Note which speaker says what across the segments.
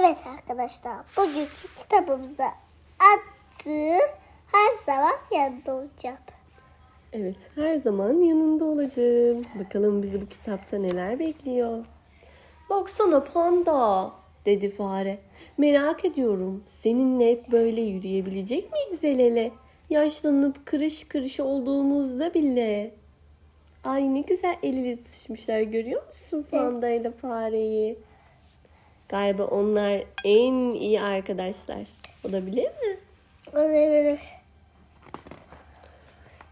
Speaker 1: Evet arkadaşlar bugünkü kitabımızda adı her zaman yanında olacağım.
Speaker 2: Evet, her zaman yanında olacağım. Bakalım bizi bu kitapta neler bekliyor. Baksana panda, dedi fare. Merak ediyorum, seninle hep böyle yürüyebilecek miyiz el ele? Yaşlanıp kırış kırış olduğumuzda bile. Ay ne güzel el ele tutuşmuşlar görüyor musun panda ile fareyi? Galiba onlar en iyi arkadaşlar. Olabilir mi?
Speaker 1: Olabilir.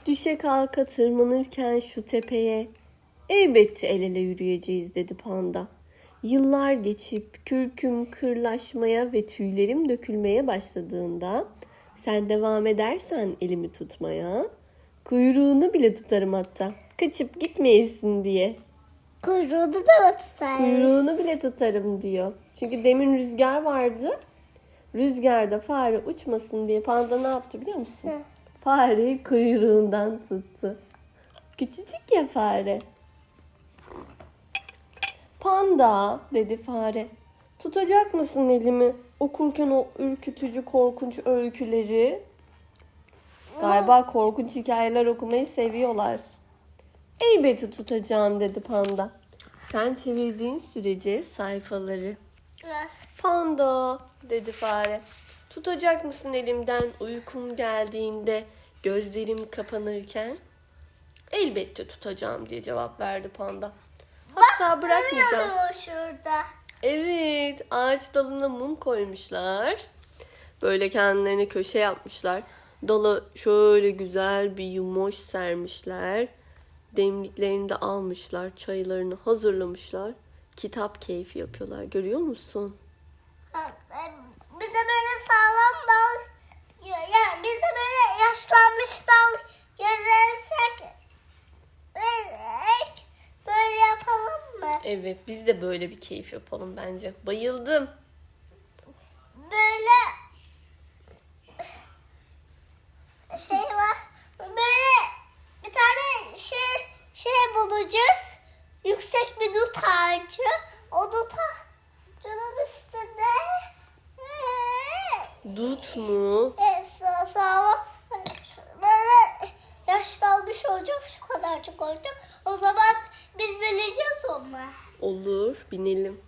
Speaker 2: Düşe kalka tırmanırken şu tepeye elbette el ele yürüyeceğiz dedi panda. Yıllar geçip kürküm kırlaşmaya ve tüylerim dökülmeye başladığında sen devam edersen elimi tutmaya kuyruğunu bile tutarım hatta kaçıp gitmeyesin diye.
Speaker 1: Kuyruğunu da mı tutar?
Speaker 2: Kuyruğunu bile tutarım diyor. Çünkü demin rüzgar vardı. Rüzgarda fare uçmasın diye panda ne yaptı biliyor musun?
Speaker 1: Hı.
Speaker 2: Fareyi kuyruğundan tuttu. Küçücük ya fare. Panda dedi fare. Tutacak mısın elimi okurken o ürkütücü korkunç öyküleri? Galiba korkunç hikayeler okumayı seviyorlar. Elbette tutacağım dedi panda. Sen çevirdiğin sürece sayfaları. Panda dedi fare. Tutacak mısın elimden uykum geldiğinde gözlerim kapanırken? Elbette tutacağım diye cevap verdi panda. Hatta bırakmayacağım.
Speaker 1: Görüyorum şurada.
Speaker 2: Evet, ağaç dalına mum koymuşlar. Böyle kendilerine köşe yapmışlar. Dala şöyle güzel bir yumoş sermişler. Demliklerini de almışlar, çaylarını hazırlamışlar. Kitap keyfi yapıyorlar. Görüyor musun?
Speaker 1: Ha, e, Biz de böyle sağlam dal, ya, biz de böyle yaşlanmış dal görürsek böyle yapalım mı?
Speaker 2: Evet, biz de böyle bir keyif yapalım bence. Bayıldım.
Speaker 1: Böyle şey var. Böyle bir tane şey şey bulacağız. Yüksek bir ağacı. O dut ağacının üstünde
Speaker 2: Dut mu?
Speaker 1: e, sağ, sağlam böyle yaşlanmış olacak şu kadarcık olacak. O zaman biz bileceğiz onu.
Speaker 2: Olur, binelim.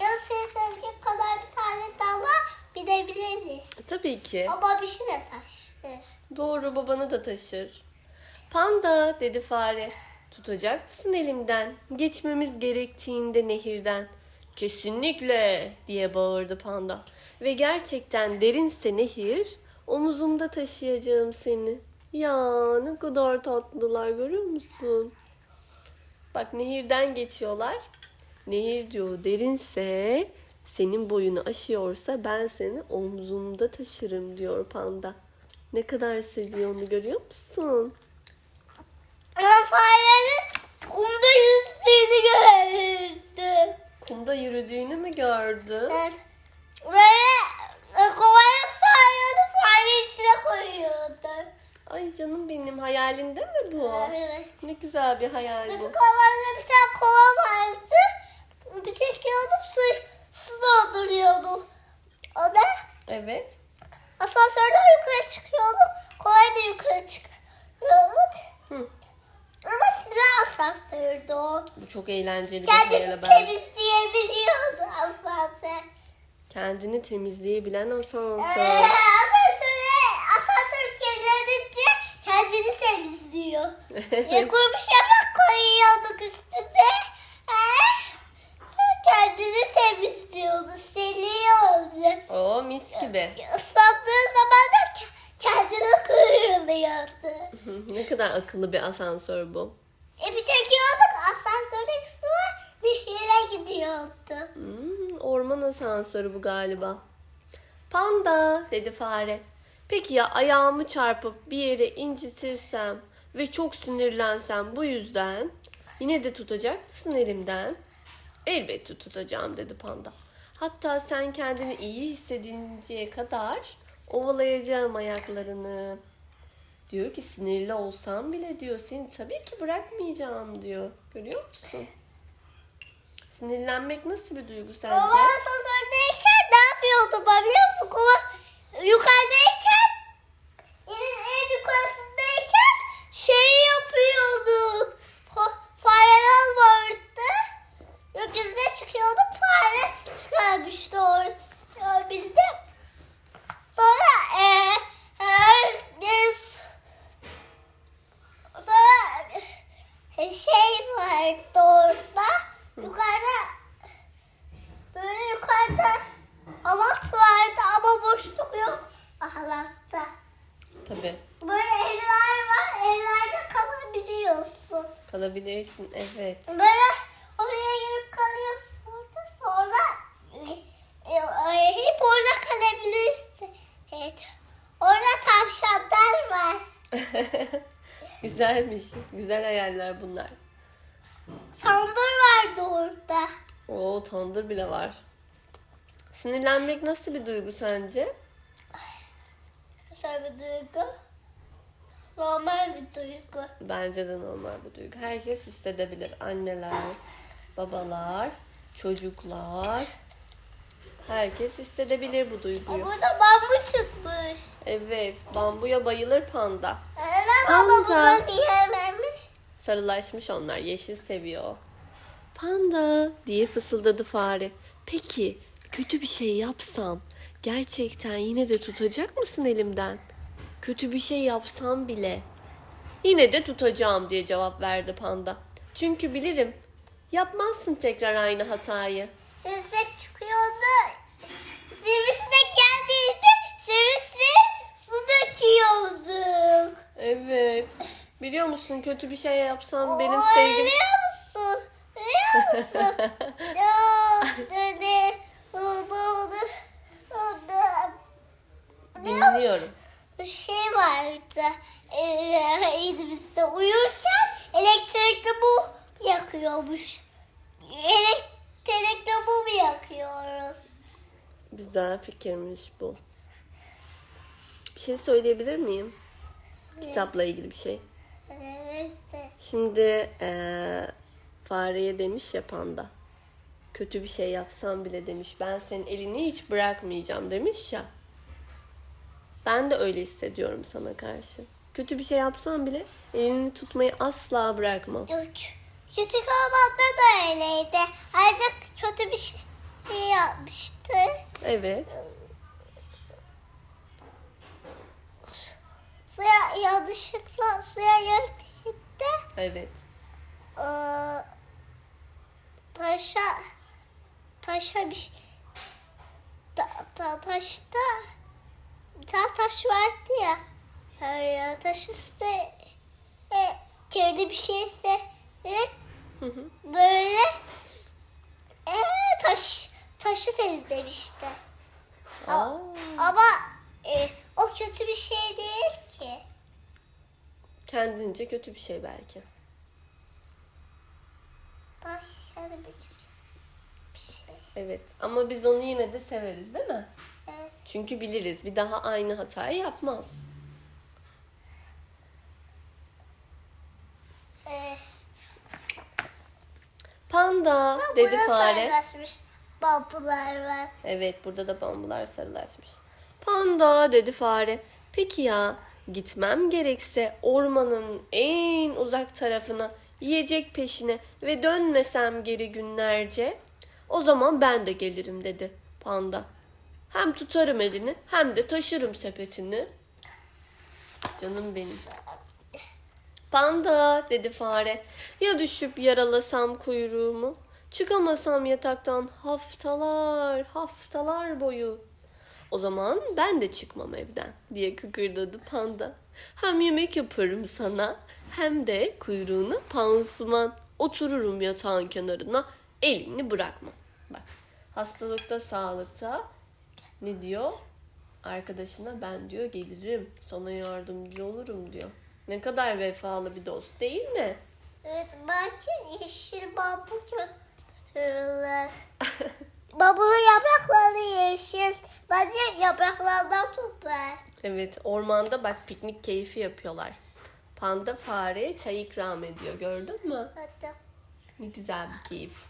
Speaker 1: Ya senin sevdiğin kadar bir tane dala binebiliriz.
Speaker 2: Tabii ki.
Speaker 1: Ama bir şey de taşır.
Speaker 2: Doğru babanı da taşır. Panda dedi fare. Tutacak mısın elimden? Geçmemiz gerektiğinde nehirden. Kesinlikle diye bağırdı panda. Ve gerçekten derinse nehir omuzumda taşıyacağım seni. Ya ne kadar tatlılar görüyor musun? Bak nehirden geçiyorlar. Nehir diyor derinse senin boyunu aşıyorsa ben seni omzumda taşırım diyor panda. Ne kadar seviyor onu görüyor musun?
Speaker 1: Farenin kumda yüzdüğünü gördüm.
Speaker 2: Kumda yürüdüğünü mü gördün?
Speaker 1: Evet. Böyle e, kovaya sarıyordu fare içine koyuyordu.
Speaker 2: Ay canım benim hayalinde mi bu?
Speaker 1: Evet.
Speaker 2: Ne güzel bir hayal bu.
Speaker 1: kovanda bir tane kova vardı. Bir çekiyordum su, su dolduruyordu. O da
Speaker 2: Evet.
Speaker 1: asansörde yukarı çıkıyorduk. Kovayı da yukarı çıkıyorduk.
Speaker 2: Hı.
Speaker 1: Ama silah asansördü o.
Speaker 2: Bu çok eğlenceli bir
Speaker 1: Kendini
Speaker 2: ben.
Speaker 1: temizleyebiliyordu asansör.
Speaker 2: Kendini temizleyebilen
Speaker 1: Ee,
Speaker 2: asansör.
Speaker 1: asansöre, asansör kirlenince kendini temizliyor. Ya kurumuş yaprak koyuyorduk üstüne. Ee, kendini temizliyordu, siliyordu.
Speaker 2: Oo mis gibi.
Speaker 1: Islandığı zaman da ke- kendini kırılıyordu.
Speaker 2: ne kadar akıllı bir asansör bu.
Speaker 1: E bir çekiyorduk asansördeki sular nehire gidiyordu.
Speaker 2: Hmm, orman asansörü bu galiba. Panda dedi fare. Peki ya ayağımı çarpıp bir yere incitirsem ve çok sinirlensem bu yüzden yine de tutacak mısın elimden? Elbette tutacağım dedi panda. Hatta sen kendini iyi hissedinceye kadar Ovalayacağım ayaklarını. Diyor ki sinirli olsam bile diyor seni tabii ki bırakmayacağım diyor. Görüyor musun? Sinirlenmek nasıl bir duygu sence?
Speaker 1: Baba asansördeyken ne yapıyor yapıyordu? Biliyor musun? Kova yukarıdayken
Speaker 2: Güzelmiş. Güzel hayaller bunlar.
Speaker 1: Sandır vardı orada.
Speaker 2: Oo tandır bile var. Sinirlenmek nasıl bir duygu sence?
Speaker 1: Güzel bir duygu. Normal bir duygu.
Speaker 2: Bence de normal bir duygu. Herkes hissedebilir. Anneler, babalar, çocuklar. Herkes hissedebilir bu duyguyu.
Speaker 1: Burada bambu çıkmış.
Speaker 2: Evet, bambuya bayılır panda. Panda.
Speaker 1: baba bunu yememiş?
Speaker 2: Sarılaşmış onlar, yeşil seviyor. Panda diye fısıldadı fare. Peki, kötü bir şey yapsam gerçekten yine de tutacak mısın elimden? Kötü bir şey yapsam bile yine de tutacağım diye cevap verdi panda. Çünkü bilirim yapmazsın tekrar aynı hatayı.
Speaker 1: Sivrisinek çıkıyordu. Sivrisinek geldiğinde sivrisinek su döküyorduk.
Speaker 2: Evet. Biliyor musun kötü bir şey yapsam benim
Speaker 1: Oo,
Speaker 2: sevgim...
Speaker 1: Biliyor musun? Biliyor musun?
Speaker 2: Dinliyorum.
Speaker 1: Bir şey vardı. Ee, bizde uyurken elektrikli mum yakıyormuş. Elektrikli mum yakıyoruz.
Speaker 2: Güzel fikirmiş bu. Bir şey söyleyebilir miyim? Kitapla ilgili bir şey. Şimdi eee, fareye demiş ya panda. Kötü bir şey yapsam bile demiş. Ben senin elini hiç bırakmayacağım demiş ya. Ben de öyle hissediyorum sana karşı. Kötü bir şey yapsam bile elini tutmayı asla bırakmam.
Speaker 1: Yok. Küçük Orman'da da öyleydi. Ayrıca kötü bir şey yapmıştı.
Speaker 2: Evet.
Speaker 1: Suya yanlışlıkla suya girdiğinde
Speaker 2: Evet.
Speaker 1: eee, taşa taşa bir şey- ta, ta, taşta bir tane taş vardı ya. Yani taş üstte e, kirli bir şeyse e, böyle e, taş taşı temizlemişti.
Speaker 2: Aa,
Speaker 1: Ama e, o kötü bir şey değil ki.
Speaker 2: kendince kötü bir şey belki.
Speaker 1: Şöyle bir şey.
Speaker 2: Evet. Ama biz onu yine de severiz değil mi?
Speaker 1: Evet.
Speaker 2: Çünkü biliriz bir daha aynı hatayı yapmaz.
Speaker 1: E,
Speaker 2: Panda
Speaker 1: bak
Speaker 2: dedi
Speaker 1: burada
Speaker 2: fare.
Speaker 1: sarılaşmış bambular var.
Speaker 2: Evet burada da bambular sarılaşmış. Panda dedi fare. Peki ya gitmem gerekse ormanın en uzak tarafına yiyecek peşine ve dönmesem geri günlerce o zaman ben de gelirim dedi panda. Hem tutarım elini hem de taşırım sepetini. Canım benim. Panda dedi fare. Ya düşüp yaralasam kuyruğumu? Çıkamasam yataktan haftalar haftalar boyu. O zaman ben de çıkmam evden diye kıkırdadı panda. Hem yemek yaparım sana hem de kuyruğuna pansuman. Otururum yatağın kenarına elini bırakma. Bak hastalıkta sağlıkta ne diyor? Arkadaşına ben diyor gelirim sana yardımcı olurum diyor. Ne kadar vefalı bir dost değil mi?
Speaker 1: Evet belki yeşil bambu görürler. Bambunun yaprakları yeşil. Bence yapraklardan toplar.
Speaker 2: Evet ormanda bak piknik keyfi yapıyorlar. Panda fareye çay ikram ediyor gördün mü?
Speaker 1: Hatta
Speaker 2: Ne güzel bir keyif.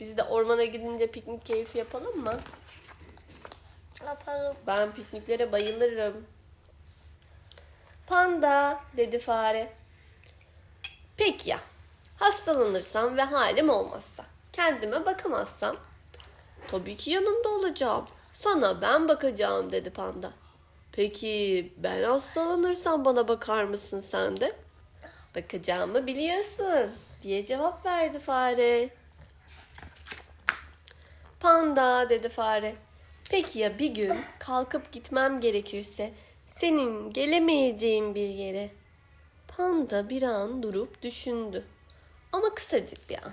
Speaker 2: Biz de ormana gidince piknik keyfi yapalım mı?
Speaker 1: yapalım.
Speaker 2: Ben pikniklere bayılırım. Panda dedi fare. Peki ya hastalanırsam ve halim olmazsa kendime bakamazsam tabii ki yanında olacağım. Sana ben bakacağım dedi panda. Peki ben hastalanırsam bana bakar mısın sen de? Bakacağımı biliyorsun diye cevap verdi fare. Panda dedi fare. Peki ya bir gün kalkıp gitmem gerekirse senin gelemeyeceğin bir yere? Panda bir an durup düşündü. Ama kısacık bir an.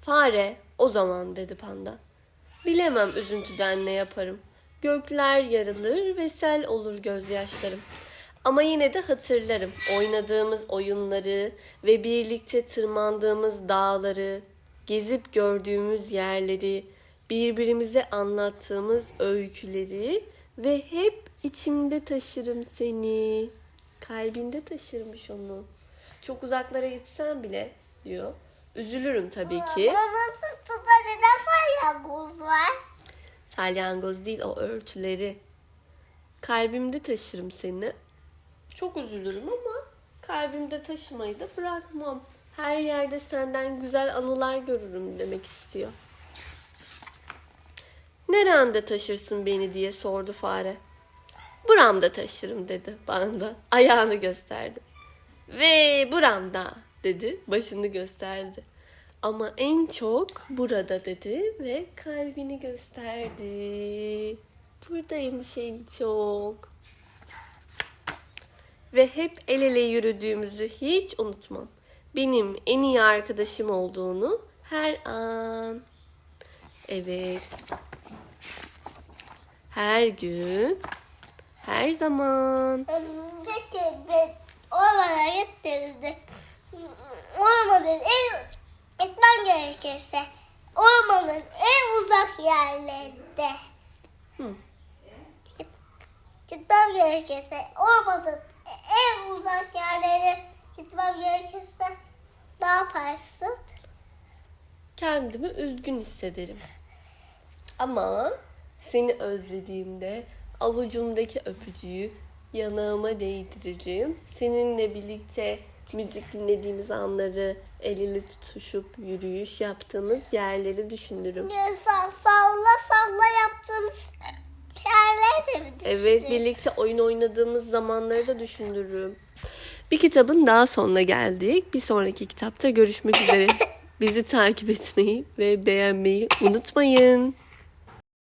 Speaker 2: Fare o zaman dedi panda. Bilemem üzüntüden ne yaparım. Gökler yarılır ve sel olur gözyaşlarım. Ama yine de hatırlarım oynadığımız oyunları ve birlikte tırmandığımız dağları, gezip gördüğümüz yerleri, birbirimize anlattığımız öyküleri ve hep içimde taşırım seni. Kalbinde taşırmış onu. Çok uzaklara gitsen bile diyor. Üzülürüm tabii ki.
Speaker 1: Ama sırtında neden salyangoz var?
Speaker 2: Salyangoz değil o örtüleri. Kalbimde taşırım seni. Çok üzülürüm ama kalbimde taşımayı da bırakmam. Her yerde senden güzel anılar görürüm demek istiyor. Nerende taşırsın beni diye sordu fare. Buramda taşırım dedi bana da. Ayağını gösterdi. Ve buramda dedi. Başını gösterdi. Ama en çok burada dedi ve kalbini gösterdi. Buradaymış en çok. Ve hep el ele yürüdüğümüzü hiç unutmam. Benim en iyi arkadaşım olduğunu her an. Evet. Her gün, her zaman.
Speaker 1: Peki ben ormana gittiğimizde ormanın en gitmen gerekirse ormanın en uzak yerlerinde
Speaker 2: Hı.
Speaker 1: Git- gitmem gerekirse ormanın en uzak yerlere gitmem gerekirse ne yaparsın?
Speaker 2: kendimi üzgün hissederim. Ama seni özlediğimde avucumdaki öpücüğü yanağıma değdiririm. Seninle birlikte müzik dinlediğimiz anları el ele tutuşup yürüyüş yaptığımız yerleri düşünürüm.
Speaker 1: Sa- salla salla yaptığımız yerler de mi
Speaker 2: Evet
Speaker 1: düşündün?
Speaker 2: birlikte oyun oynadığımız zamanları da düşünürüm. Bir kitabın daha sonuna geldik. Bir sonraki kitapta görüşmek üzere. Bizi takip etmeyi ve beğenmeyi unutmayın.